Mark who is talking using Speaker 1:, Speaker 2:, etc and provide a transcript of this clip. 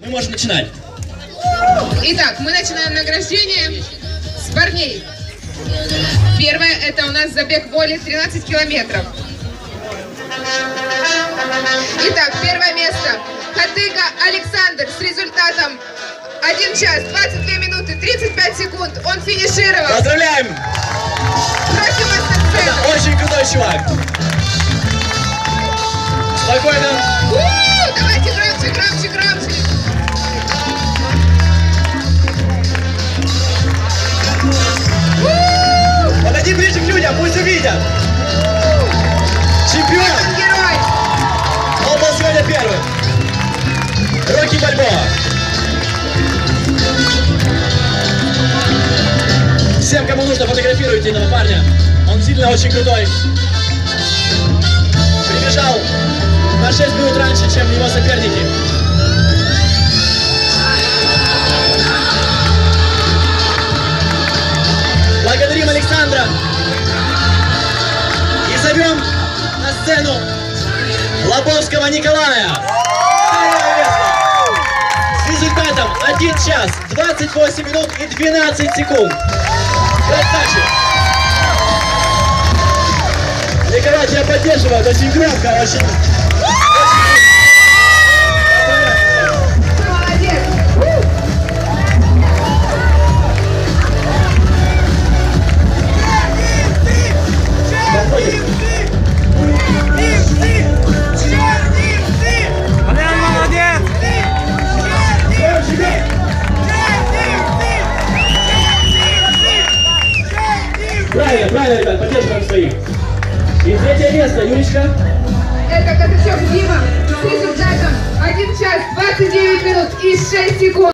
Speaker 1: Мы можем начинать.
Speaker 2: Итак, мы начинаем награждение с парней. Первое это у нас забег воли 13 километров. Итак, первое место. Хатыга Александр с результатом 1 час 22 минуты 35 секунд. Он финишировал.
Speaker 1: Поздравляем!
Speaker 2: Просим вас на сцену.
Speaker 1: Очень крутой чувак. Спокойно.
Speaker 2: У, Давайте громче, громче, громче.
Speaker 1: Увидят. Чемпион!
Speaker 2: Он герой.
Speaker 1: Он был сегодня первым. Рокки Бальбоа. Всем, кому нужно, фотографируйте этого парня. Он действительно очень крутой. Прибежал на 6 минут раньше, чем его соперники. Благодарим Александра. Лобовского Николая. С результатом 1 час 28 минут и 12 секунд. Красавчик! Николай тебя поддерживает очень громко, очень... Правильно, правильно, ребят, поддерживаем своих. И третье место, Юречка.
Speaker 2: Это Катачев Дима с результатом 1 час 29 минут и 6 секунд.